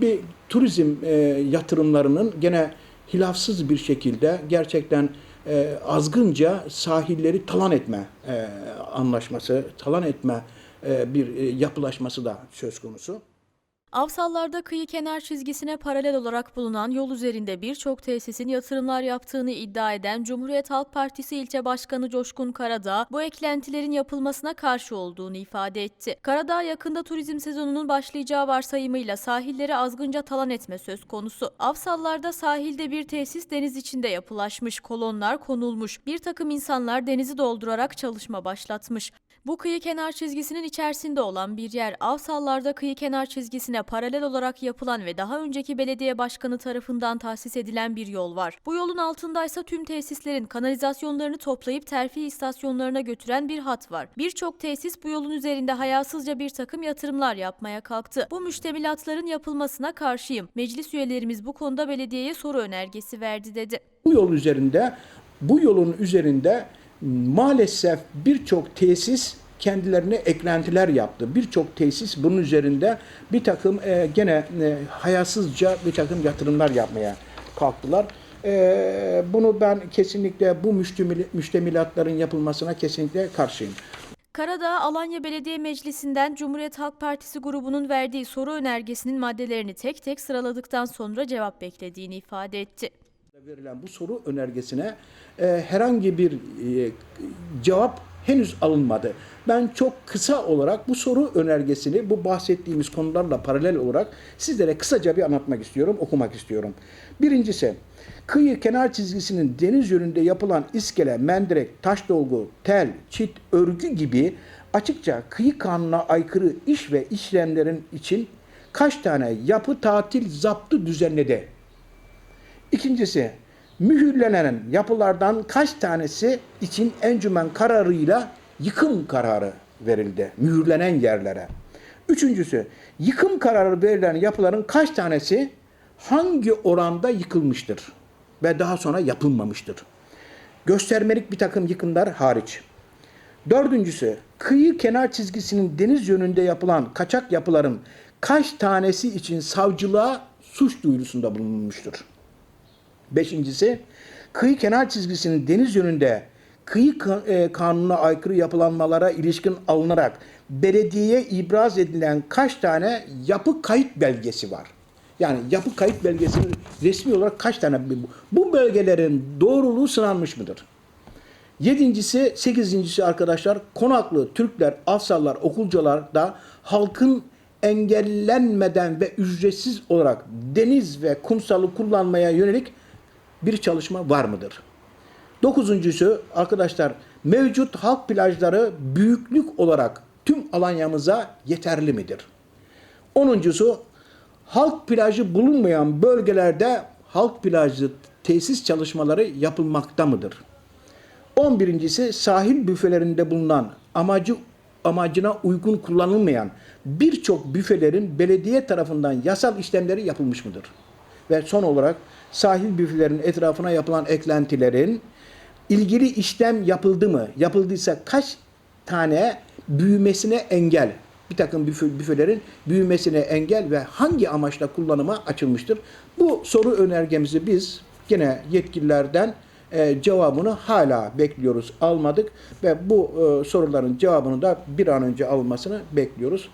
bir turizm e, yatırımlarının gene hilafsız bir şekilde gerçekten e, azgınca sahilleri talan etme e, anlaşması, talan etme e, bir e, yapılaşması da söz konusu. Avsallarda kıyı kenar çizgisine paralel olarak bulunan yol üzerinde birçok tesisin yatırımlar yaptığını iddia eden Cumhuriyet Halk Partisi ilçe başkanı Coşkun Karadağ, bu eklentilerin yapılmasına karşı olduğunu ifade etti. Karadağ yakında turizm sezonunun başlayacağı varsayımıyla sahilleri azgınca talan etme söz konusu. Avsallarda sahilde bir tesis deniz içinde yapılaşmış, kolonlar konulmuş, bir takım insanlar denizi doldurarak çalışma başlatmış. Bu kıyı kenar çizgisinin içerisinde olan bir yer Avsallarda kıyı kenar çizgisine paralel olarak yapılan ve daha önceki belediye başkanı tarafından tahsis edilen bir yol var. Bu yolun altındaysa tüm tesislerin kanalizasyonlarını toplayıp terfi istasyonlarına götüren bir hat var. Birçok tesis bu yolun üzerinde hayasızca bir takım yatırımlar yapmaya kalktı. Bu müştemilatların yapılmasına karşıyım. Meclis üyelerimiz bu konuda belediyeye soru önergesi verdi dedi. Bu yol üzerinde, bu yolun üzerinde maalesef birçok tesis kendilerine eklentiler yaptı. Birçok tesis bunun üzerinde bir takım e, gene e, hayasızca bir takım yatırımlar yapmaya kalktılar. E, bunu ben kesinlikle bu müştemil, müştemilatların yapılmasına kesinlikle karşıyım. Karadağ, Alanya Belediye Meclisi'nden Cumhuriyet Halk Partisi grubunun verdiği soru önergesinin maddelerini tek tek sıraladıktan sonra cevap beklediğini ifade etti. verilen bu soru önergesine e, herhangi bir e, cevap henüz alınmadı. Ben çok kısa olarak bu soru önergesini bu bahsettiğimiz konularla paralel olarak sizlere kısaca bir anlatmak istiyorum, okumak istiyorum. Birincisi, kıyı kenar çizgisinin deniz yönünde yapılan iskele, mendirek, taş dolgu, tel, çit, örgü gibi açıkça kıyı kanuna aykırı iş ve işlemlerin için kaç tane yapı tatil zaptı düzenledi? İkincisi, mühürlenen yapılardan kaç tanesi için encümen kararıyla yıkım kararı verildi mühürlenen yerlere. Üçüncüsü, yıkım kararı verilen yapıların kaç tanesi hangi oranda yıkılmıştır ve daha sonra yapılmamıştır? Göstermelik bir takım yıkımlar hariç. Dördüncüsü, kıyı kenar çizgisinin deniz yönünde yapılan kaçak yapıların kaç tanesi için savcılığa suç duyurusunda bulunmuştur? Beşincisi, kıyı kenar çizgisinin deniz yönünde kıyı e, kanununa aykırı yapılanmalara ilişkin alınarak belediyeye ibraz edilen kaç tane yapı kayıt belgesi var? Yani yapı kayıt belgesinin resmi olarak kaç tane bu? Belgelerin doğruluğu sınanmış mıdır? Yedincisi, sekizincisi arkadaşlar konaklı Türkler, Afsallar, Okulcalar da halkın engellenmeden ve ücretsiz olarak deniz ve kumsalı kullanmaya yönelik bir çalışma var mıdır? Dokuzuncusu arkadaşlar mevcut halk plajları büyüklük olarak tüm Alanya'mıza yeterli midir? Onuncusu halk plajı bulunmayan bölgelerde halk plajı tesis çalışmaları yapılmakta mıdır? 11.si sahil büfelerinde bulunan amacı amacına uygun kullanılmayan birçok büfelerin belediye tarafından yasal işlemleri yapılmış mıdır? Ve son olarak sahil büfelerin etrafına yapılan eklentilerin ilgili işlem yapıldı mı? Yapıldıysa kaç tane büyümesine engel, bir takım büfe, büfelerin büyümesine engel ve hangi amaçla kullanıma açılmıştır? Bu soru önergemizi biz gene yetkililerden e, cevabını hala bekliyoruz, almadık ve bu e, soruların cevabını da bir an önce alınmasını bekliyoruz.